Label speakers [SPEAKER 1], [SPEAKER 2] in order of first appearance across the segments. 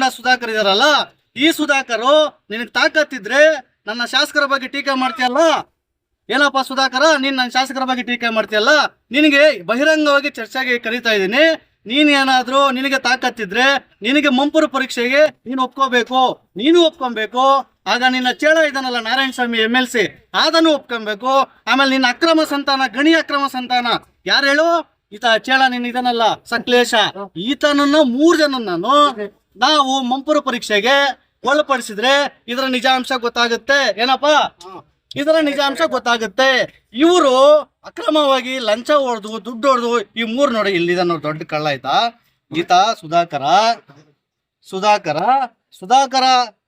[SPEAKER 1] ಗುಂಡ ಸುಧಾಕರ್ ಇದಾರಲ್ಲ ಈ ಸುಧಾಕರು ನಿನಗೆ ತಾಕತ್ತಿದ್ರೆ ನನ್ನ ಶಾಸಕರ ಬಗ್ಗೆ ಟೀಕೆ ಮಾಡ್ತೀಯಲ್ಲ? ಏನಪ್ಪ ಸುಧಾಕರ ನೀನ್ ನನ್ನ ಶಾಸಕರ ಬಗ್ಗೆ ಟೀಕೆ ಮಾಡ್ತೀಯಲ್ಲ? ನಿನಗೆ ಬಹಿರಂಗವಾಗಿ ಚರ್ಚೆಗೆ ಕರೀತಾ ಇದ್ದೀನಿ. ನೀನ್ ಏನಾದ್ರೂ ನಿನಗೆ ತಾಕತ್ತಿದ್ರೆ ನಿನಗೆ ಮಂಪುರ ಪರೀಕ್ಷೆಗೆ ನೀನು ಒಪ್ಕೋಬೇಕು. ನೀನು ಒಪ್ಕೊಬೇಕು. ಆಗ ನಿನ್ನ ಚೇಳ ಇದನ್ನಲ್ಲ Narayana Swamy M L C ಅದನ್ನು ಒಪ್ಕೊಬೇಕು. ಆಮೇಲೆ ನಿನ್ನ ಅಕ್ರಮ ಸಂತಾನ ಗಣಿ ಅಕ್ರಮ ಸಂತಾನ. ಯಾರು ಹೇಳು? ಈತ ಚೇಳ ನಿನ್ನ ಇದನ್ನಲ್ಲ ಸಂಕ್ಲೇಶ. ಈತನನ್ನ ಮೂರ್ ಜನ ನಾನು ನಾವು ಮಂಪುರ ಪರೀಕ್ಷೆಗೆ ಒಳಪಡಿಸಿದ್ರೆ ಇದರ ನಿಜಾಂಶ ಗೊತ್ತಾಗುತ್ತೆ. ಏನಪ್ಪಾ? ಇದರ ನಿಜಾಂಶ ಗೊತ್ತಾಗುತ್ತೆ. ಇವರು ಅಕ್ರಮವಾಗಿ ಲಂಚ ಹೊಡೆದು ದುಡ್ಡು ಹೊಡೆದು ಈ ಮೂರು ನೋಡಿ ಇಲ್ಲಿದ ನೋಡಿ ದೊಡ್ಡ ಕಳ್ಳ ಆಯ್ತಾ? ಈತ ಸುಧಾಕರ ಸುಧಾಕರ ಸುಧಾಕರ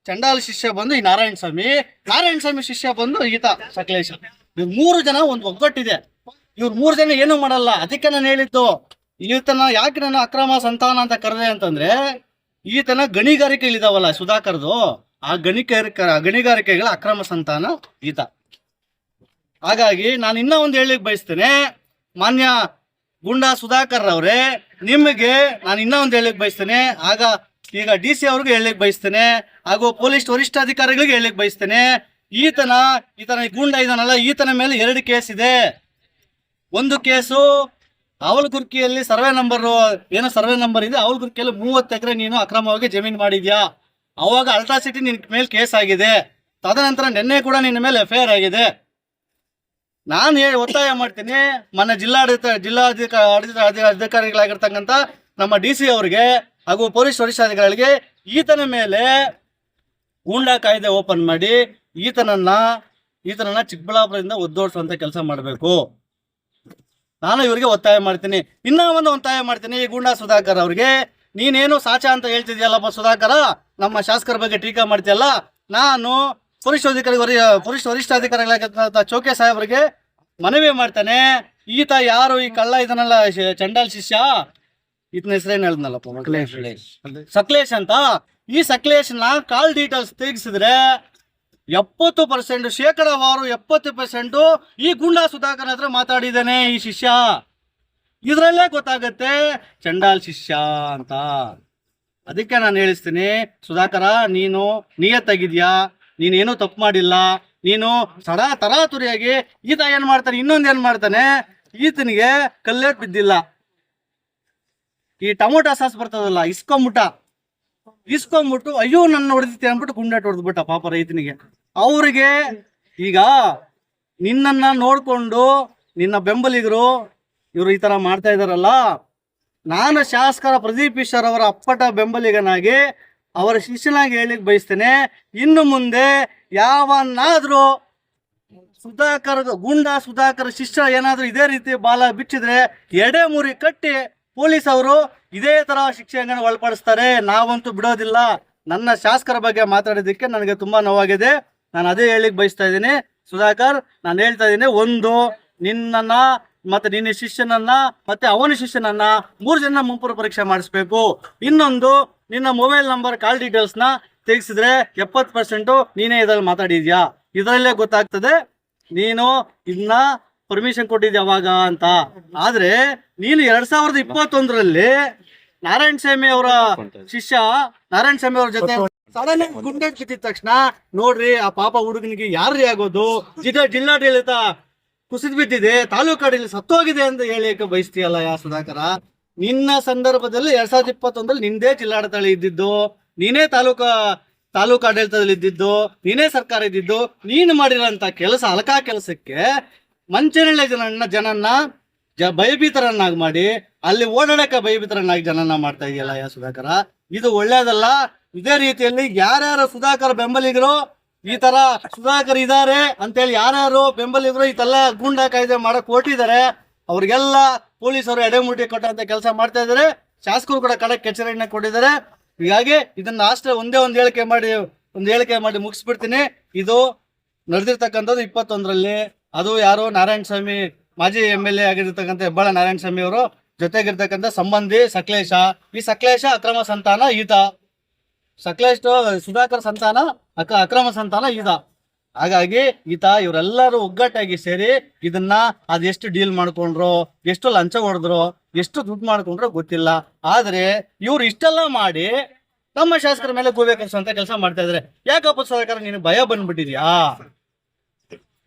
[SPEAKER 1] ಚಂಡಾಲ ಶಿಷ್ಯ ಬಂದು ಈ ನಾರಾಯಣ ಸ್ವಾಮಿ ನಾರಾಯಣ ಸ್ವಾಮಿ ಶಿಷ್ಯ ಬಂದು ಈತ ಸಕಲೇಶ. ಇವ್ ಮೂರು ಜನ ಒಂದು ಒಗ್ಗಟ್ಟಿದೆ. ಇವ್ರು ಮೂರು ಜನ ಏನು ಮಾಡಲ್ಲ. ಅದಕ್ಕೆ ನಾನು ಹೇಳಿದ್ದು ಈತನ ಯಾಕೆ ನಾನು ಅಕ್ರಮ ಸಂತಾನ ಅಂತ ಕರೆದೆ ಅಂತಂದ್ರೆ ಈತನ ಗಣಿಗಾರಿಕೆಗಳಿದಾವಲ್ಲ ಸುಧಾಕರ್ದು. ಆ ಗಣಿಗಾರಿಕೆ, ಗಣಿಗಾರಿಕೆಗಳ ಅಕ್ರಮ ಸಂತಾನ ಈತ. ಹಾಗಾಗಿ ನಾನು ಇನ್ನೂ ಒಂದು ಹೇಳಿಕ್ ಬಯಸ್ತೇನೆ, ಮಾನ್ಯ ಗುಂಡಾ ಸುಧಾಕರ್ ಅವರೇ, ನಿಮಗೆ ನಾನು ಇನ್ನೂ ಒಂದು ಹೇಳಿಕ್ ಬಯಸ್ತೇನೆ, ಆಗ ಈಗ ಡಿ ಸಿ ಅವ್ರಿಗೆ ಹೇಳಲಿಕ್ಕೆ ಬಯಸ್ತೇನೆ, ಹಾಗೂ ಪೊಲೀಸ್ ವರಿಷ್ಠಾಧಿಕಾರಿಗಳಿಗೆ ಹೇಳಲಿಕ್ಕೆ ಬಯಸ್ತೇನೆ, ಈತನ ಈತನ ಗುಂಡ ಇದನ್ನಲ್ಲ ಈತನ ಮೇಲೆ ಎರಡು ಕೇಸ್ ಇದೆ. ಒಂದು ಕೇಸು ಅವಲಗುರ್ಕಿಯಲ್ಲಿ ಸರ್ವೆ ನಂಬರ್, ಏನೋ ಸರ್ವೆ ನಂಬರ್ ಇದೆ ಅವಲಗುರ್ಕಿಯಲ್ಲಿ ಮೂವತ್ತು ಎಕರೆ ನೀನು ಅಕ್ರಮವಾಗಿ ಜಮೀನು ಮಾಡಿದ್ಯಾ? ಅವಾಗ ಅಲ್ಟ್ರಾಸಿಟಿ ನಿನ್ ಮೇಲೆ ಕೇಸ್ ಆಗಿದೆ. ತದನಂತರ ನಿನ್ನೆ ಕೂಡ ನಿನ್ನ ಮೇಲೆ ಎಫ್ ಆಗಿದೆ. ನಾನು ಹೇಳಿ ಒತ್ತಾಯ ಮಾಡ್ತೀನಿ ಮೊನ್ನೆ ಜಿಲ್ಲಾಡಳಿತ, ಜಿಲ್ಲಾಧಿಕ ಅಧಿಕಾರಿಗಳಾಗಿರ್ತಕ್ಕಂಥ ನಮ್ಮ ಡಿ ಸಿ ಅವರಿಗೆ ಹಾಗೂ ಪೊಲೀಸ್ ವರಿಷ್ಠಾಧಿಕಾರಿಗಳಿಗೆ ಈತನ ಮೇಲೆ ಗೂಂಡಾ ಕಾಯ್ದೆ ಓಪನ್ ಮಾಡಿ ಈತನನ್ನ ಈತನನ್ನ ಚಿಕ್ಕಬಳ್ಳಾಪುರದಿಂದ ಒದ್ದೋಡಿಸುವಂತ ಕೆಲಸ ಮಾಡಬೇಕು. ನಾನು ಇವರಿಗೆ ಒತ್ತಾಯ ಮಾಡ್ತೀನಿ ಇನ್ನ ಒಂದು ಒತ್ತಾಯ ಮಾಡ್ತೀನಿ ಈ ಗೂಂಡಾ ಸುಧಾಕರ್ ಅವ್ರಿಗೆ. ನೀನೇನು ಸಾಚ ಅಂತ ಹೇಳ್ತಿದ್ಯಲ್ಲಪ್ಪ ಸುಧಾಕರ? ನಮ್ಮ ಶಾಸಕರ ಬಗ್ಗೆ ಟೀಕಾ ಮಾಡ್ತೀಯಲ್ಲ? ನಾನು ಪೊಲೀಸ್ ಅಧಿಕಾರಿ ವರಿ ಪೊಲೀಸ್ ವರಿಷ್ಠಾಧಿಕಾರಿಗಳಾಗಿರ್ತಕ್ಕಂಥ ಚೌಕೆ ಸಾಹೇಬರಿಗೆ ಮನವಿ ಮಾಡ್ತಾನೆ. ಈತ ಯಾರು ಈ ಕಳ್ಳ ಇದನ್ನೆಲ್ಲ ಚಂಡಾಲ್ ಶಿಷ್ಯ? ಈತನ ಹೆಸರೇನು ಹೇಳಿದ್ನಲ್ಲಪ್ಪ ಸಕ್ಲೇಶ್. ಅಂತ? ಈ ಸಕ್ಲೇಶ್ನ ಕಾಲ್ ಡೀಟೇಲ್ಸ್ ತೆಗೆಸಿದ್ರೆ ಎಪ್ಪತ್ತು ಪರ್ಸೆಂಟ್ ಶೇಕಡವಾರು ಎಪ್ಪತ್ತು ಪರ್ಸೆಂಟ್ ಈ ಗುಂಡಾ ಸುಧಾಕರ್ ಹತ್ರ ಮಾತಾಡಿದ್ದಾನೆ ಈ ಶಿಷ್ಯ. ಇದರಲ್ಲೇ ಗೊತ್ತಾಗತ್ತೆ ಚಂಡಾಲ್ ಶಿಷ್ಯ ಅಂತ. ಅದಕ್ಕೆ ನಾನು ಹೇಳಿಸ್ತೀನಿ, ಸುಧಾಕರ, ನೀನು ನಿಯತ್ತಾಗಿದ್ಯಾ? ನೀನೇನು ತಪ್ಪು ಮಾಡಿಲ್ಲ? ನೀನು ಸಡಾ ತರಾತುರಿಯಾಗಿ ಈತ ಏನು ಮಾಡ್ತಾನೆ, ಇನ್ನೊಂದ್ ಏನ್ ಮಾಡ್ತಾನೆ? ಈತನಿಗೆ ಕಲ್ಲೇಟ್ ಬಿದ್ದಿಲ್ಲ. ಈ ಟೊಮೊಟೊ ಸಾಸ್ ಬರ್ತದಲ್ಲ ಇಸ್ಕೊಂಬಿಟ್ಟ ಇಸ್ಕೊಂಬಿಟ್ಟು ಅಯ್ಯೋ, ನನ್ನ ಹೊಡೆದಿತ್ತೆ ಅಂದ್ಬಿಟ್ಟು ಗುಂಡಾಟ ಹೊಡೆದ್ಬಿಟ್ಟ ಪಾಪ ರೈತನಿಗೆ. ಅವ್ರಿಗೆ ಈಗ ನಿನ್ನನ್ನ ನೋಡ್ಕೊಂಡು ನಿನ್ನ ಬೆಂಬಲಿಗರು ಇವರು ಈ ತರ ಮಾಡ್ತಾ ಇದಾರಲ್ಲ, ನಾನು ಶಾಸಕರ ಪ್ರದೀಪ್ ಈಶ್ವರ್ ಅವರ ಅಪ್ಪಟ ಬೆಂಬಲಿಗನಾಗಿ ಅವರ ಶಿಷ್ಯನಾಗಿ ಹೇಳಿಕ್ ಬಯಸ್ತೇನೆ. ಇನ್ನು ಮುಂದೆ ಯಾವನ್ನಾದ್ರೂ ಸುಧಾಕರ್, ಗುಂಡ ಸುಧಾಕರ್ ಶಿಷ್ಯ ಏನಾದ್ರೂ ಇದೇ ರೀತಿ ಬಾಲ ಬಿಚ್ಚಿದ್ರೆ ಎಡೆ ಮುರಿ ಕಟ್ಟಿ ಪೊಲೀಸ್ ಅವರು ಇದೇ ತರ ಶಿಕ್ಷೆಯನ್ನು ಒಳಪಡಿಸ್ತಾರೆ. ನಾವಂತೂ ಬಿಡೋದಿಲ್ಲ. ನನ್ನ ಶಾಸಕರ ಬಗ್ಗೆ ಮಾತಾಡೋದಕ್ಕೆ ನನಗೆ ತುಂಬಾ ನೋವಾಗಿದೆ. ನಾನು ಅದೇ ಹೇಳಿಕ್ ಬಯಸ್ತಾ ಇದ್ದೀನಿ. ಸುಧಾಕರ್, ನಾನು ಹೇಳ್ತಾ ಇದ್ದೀನಿ, ಒಂದು, ನಿನ್ನನ್ನ ಮತ್ತೆ ನಿನ್ನ ಶಿಷ್ಯನನ್ನ ಮತ್ತೆ ಅವನ ಶಿಷ್ಯನನ್ನ ಮೂರು ಜನ ಮುಂಪುರ ಪರೀಕ್ಷೆ ಮಾಡಿಸ್ಬೇಕು. ಇನ್ನೊಂದು, ನಿನ್ನ ಮೊಬೈಲ್ ನಂಬರ್ ಕಾಲ್ ಡೀಟೇಲ್ಸ್ನ ತೆಗೆಸಿದ್ರೆ ಎಪ್ಪತ್ತು ಪರ್ಸೆಂಟು ನೀನೇ ಇದ್ರಲ್ಲಿ ಮಾತಾಡಿದ್ಯಾ? ಇದರಲ್ಲೇ ಗೊತ್ತಾಗ್ತದೆ, ನೀನು ಇದನ್ನ ಪರ್ಮಿಷನ್ ಕೊಟ್ಟಿದ್ದೆ ಅವಾಗ ಅಂತ. ಆದ್ರೆ ನೀನು ಎರಡ್ ಸಾವಿರದ ಇಪ್ಪತ್ತೊಂದರಲ್ಲಿ ನಾರಾಯಣ ಸ್ವಾಮಿ ಅವರ ಶಿಷ್ಯ, ನಾರಾಯಣ ಸ್ವಾಮಿ ಅವ್ರ ಜೊತೆ ಸಡನ್ ಗುಂಡೆ ಕಿತ್ತಿದ ತಕ್ಷಣ ನೋಡ್ರಿ ಆ ಪಾಪ ಹುಡುಗನಿಗೆ ಯಾರ್ರಿ ಆಗೋದು? ಜಿಲ್ಲಾ ಜಿಲ್ಲಾಡಳಿತ ಕುಸಿದ್ ಬಿದ್ದಿದೆ ತಾಲೂಕಾಡಳಿತ ಸತ್ತೋಗಿದೆ ಅಂತ ಹೇಳಿಕ್ಕೆ ಬಯಸ್ತೀಯಲ್ಲ ಯಾ ಸುಧಾಕರ? ನಿನ್ನ ಸಂದರ್ಭದಲ್ಲಿ ಎರಡ್ ಸಾವಿರದ ಇಪ್ಪತ್ತೊಂದ್ರಲ್ಲಿ ನಿಂದೇ ಜಿಲ್ಲಾಡಳಿತ ಇದ್ದಿದ್ದು, ನೀನೇ ತಾಲೂಕಾ, ತಾಲೂಕು ಆಡಳಿತದಲ್ಲಿ ಇದ್ದಿದ್ದು, ನೀನೇ ಸರ್ಕಾರ ಇದ್ದಿದ್ದು, ನೀನು ಮಾಡಿರೋಂಥ ಕೆಲಸ, ಅಲಕಾ ಕೆಲಸಕ್ಕೆ ಮಂಚನಳ್ಳಿ ಜನನ್ನ ಜನನ್ನ ಜ ಭಯಭೀತರನ್ನಾಗಿ ಮಾಡಿ, ಅಲ್ಲಿ ಓಡಾಡಕ್ಕೆ ಭಯಭೀತರನ್ನಾಗಿ ಜನನ್ನ ಮಾಡ್ತಾ ಇದೆಯಲ್ಲ ಯಾ ಸುಧಾಕರ? ಇದು ಒಳ್ಳೇದಲ್ಲ. ಇದೇ ರೀತಿಯಲ್ಲಿ ಯಾರ್ಯಾರು ಸುಧಾಕರ್ ಬೆಂಬಲಿಗರು, ಈ ತರ ಸುಧಾಕರ್ ಇದಾರೆ ಅಂತೇಳಿ ಯಾರ್ಯಾರು ಬೆಂಬಲಿಗರು ಈ ತಲ್ಲ ಗೂಂಡಾ ಕಾಯ್ದೆ ಮಾಡಕ್ ಹೊರಟಿದ್ದಾರೆ, ಅವ್ರಿಗೆಲ್ಲ ಪೊಲೀಸರು ಎಡೆಮೂಟಿ ಕೊಟ್ಟಂತ ಕೆಲಸ ಮಾಡ್ತಾ ಇದಾರೆ ಶಾಸಕರು ಕೂಡ ಕಡಕ್ ಎಚ್ಚರಿಕೆಯನ್ನ ಕೊಟ್ಟಿದ್ದಾರೆ. ಹೀಗಾಗಿ ಇದನ್ನ ಅಷ್ಟೇ ಒಂದೇ ಒಂದು ಹೇಳಿಕೆ ಮಾಡಿ, ಒಂದು ಹೇಳಿಕೆ ಮಾಡಿ ಮುಗಿಸ್ಬಿಡ್ತೀನಿ. ಇದು ನಡೆದಿರ್ತಕ್ಕಂಥದ್ದು ಇಪ್ಪತ್ತೊಂದರಲ್ಲಿ ಅದು ಯಾರು ನಾರಾಯಣ ಸ್ವಾಮಿ ಮಾಜಿ ಎಂ ಎಲ್ ಎ ಆಗಿರ್ತಕ್ಕಂಥ ಹೆಬ್ಬಾಳ ನಾರಾಯಣ ಸ್ವಾಮಿ ಅವರು ಜೊತೆಗಿರ್ತಕ್ಕಂಥ ಸಂಬಂಧಿ ಸಕ್ಲೇಶ. ಈ ಸಕ್ಲೇಶ ಅಕ್ರಮ ಸಂತಾನ ಈತ. ಸಕಲೇಶ್ ಸುಧಾಕರ್ ಸಂತಾನ ಅಕ ಅಕ್ರಮ ಸಂತಾನ ಈತ. ಹಾಗಾಗಿ ಈತ ಇವರೆಲ್ಲರೂ ಒಗ್ಗಟ್ಟಾಗಿ ಸೇರಿ ಇದನ್ನ ಅದೆಷ್ಟು ಡೀಲ್ ಮಾಡ್ಕೊಂಡ್ರು, ಎಷ್ಟು ಲಂಚ ಹೊಡೆದ್ರು, ಎಷ್ಟು ದುಡ್ಡು ಮಾಡ್ಕೊಂಡ್ರು ಗೊತ್ತಿಲ್ಲ. ಆದ್ರೆ ಇವ್ರು ಇಷ್ಟೆಲ್ಲ ಮಾಡಿ ನಮ್ಮ ಶಾಸಕರ ಮೇಲೆ ಗೂಬೆ ಕಲಿಸುವಂತ ಕೆಲಸ ಮಾಡ್ತಾ ಇದಾರೆ. ಯಾಕಪ್ಪ ಸುಧಾಕರ್ ನೀನು ಭಯ ಬಂದ್ಬಿಟ್ಟಿದ್ಯಾ?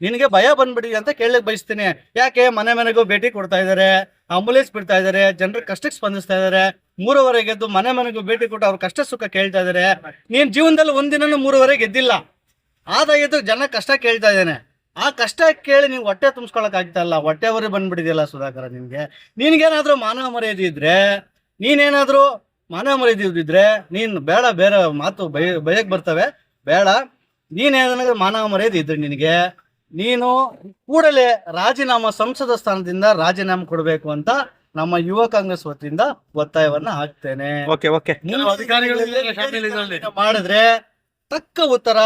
[SPEAKER 1] ನಿನಗೆ ಭಯ ಬಂದ್ಬಿಟ್ಟಿದೆ ಅಂತ ಕೇಳಕ್ ಬಯಸ್ತೀನಿ. ಯಾಕೆ ಮನೆ ಮನೆಗೂ ಭೇಟಿ ಕೊಡ್ತಾ ಇದ್ದಾರೆ? ಆಂಬುಲೆನ್ಸ್ ಬಿಡ್ತಾ ಇದ್ದಾರೆ. ಜನರ ಕಷ್ಟಕ್ಕೆ ಸ್ಪಂದಿಸ್ತಾ ಇದ್ದಾರೆ. ಮೂರುವರೆ ಗೆದ್ದು ಮನೆ ಮನೆಗೂ ಭೇಟಿ ಕೊಟ್ಟು ಅವ್ರ ಕಷ್ಟ ಸುಖ ಕೇಳ್ತಾ ಇದ್ದಾರೆ. ನೀನ್ ಜೀವನದಲ್ಲಿ ಒಂದಿನೂ ಮೂರುವರೆ ಗೆದ್ದಿಲ್ಲ. ಆದಾಗಿದ್ದು ಜನ ಕಷ್ಟ ಕೇಳ್ತಾ ಇದ್ದೇನೆ. ಆ ಕಷ್ಟ ಕೇಳಿ ನೀವು ಹೊಟ್ಟೆ ತುಂಬಿಸ್ಕೊಳಕ್ ಆಗ್ತಾ ಇಲ್ಲ. ಹೊಟ್ಟೆ ಹೊರೆ ಬಂದ್ಬಿಟ್ಟಿದೆಯಲ್ಲ ಸುಧಾಕರ ನಿಮಗೆ. ನಿನ್ಗೇನಾದ್ರೂ ಮಾನವ ಮರ್ಯಾದೆ ಇದ್ರೆ, ನೀನೇನಾದರೂ ಮಾನವ ಮರ್ಯಾದೆ ಇದ್ದಿದ್ರೆ ನೀನ್ ಬೇಡ, ಬೇರೆ ಮಾತು ಬಯ ಭಯಕ್ ಬರ್ತವೆ. ಬೇಡ. ನೀನೇನಾದ್ರೂ ಮಾನವ ಮರ್ಯಾದೆ ಇದ್ರೆ ನಿನಗೆ. ನೀನು ಕೂಡಲೇ ರಾಜೀನಾಮಾ ಸಂಸದ ಸ್ಥಾನದಿಂದ ರಾಜೀನಾಮೆ ಕೊಡಬೇಕು ಅಂತ ನಮ್ಮ ಯುವ ಕಾಂಗ್ರೆಸ್ ವತಿಯಿಂದ ಒತ್ತಾಯವನ್ನ ಹಾಕ್ತೇನೆ.
[SPEAKER 2] Okay okay.
[SPEAKER 1] ಮಾಡಿದ್ರೆ ತಕ್ಕ ಉತ್ತರ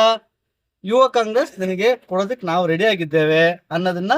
[SPEAKER 1] ಯುವ ಕಾಂಗ್ರೆಸ್ ನಿನಗೆ ಕೊಡೋದಕ್ಕೆ ನಾವು ರೆಡಿ ಆಗಿದ್ದೇವೆ ಅನ್ನೋದನ್ನ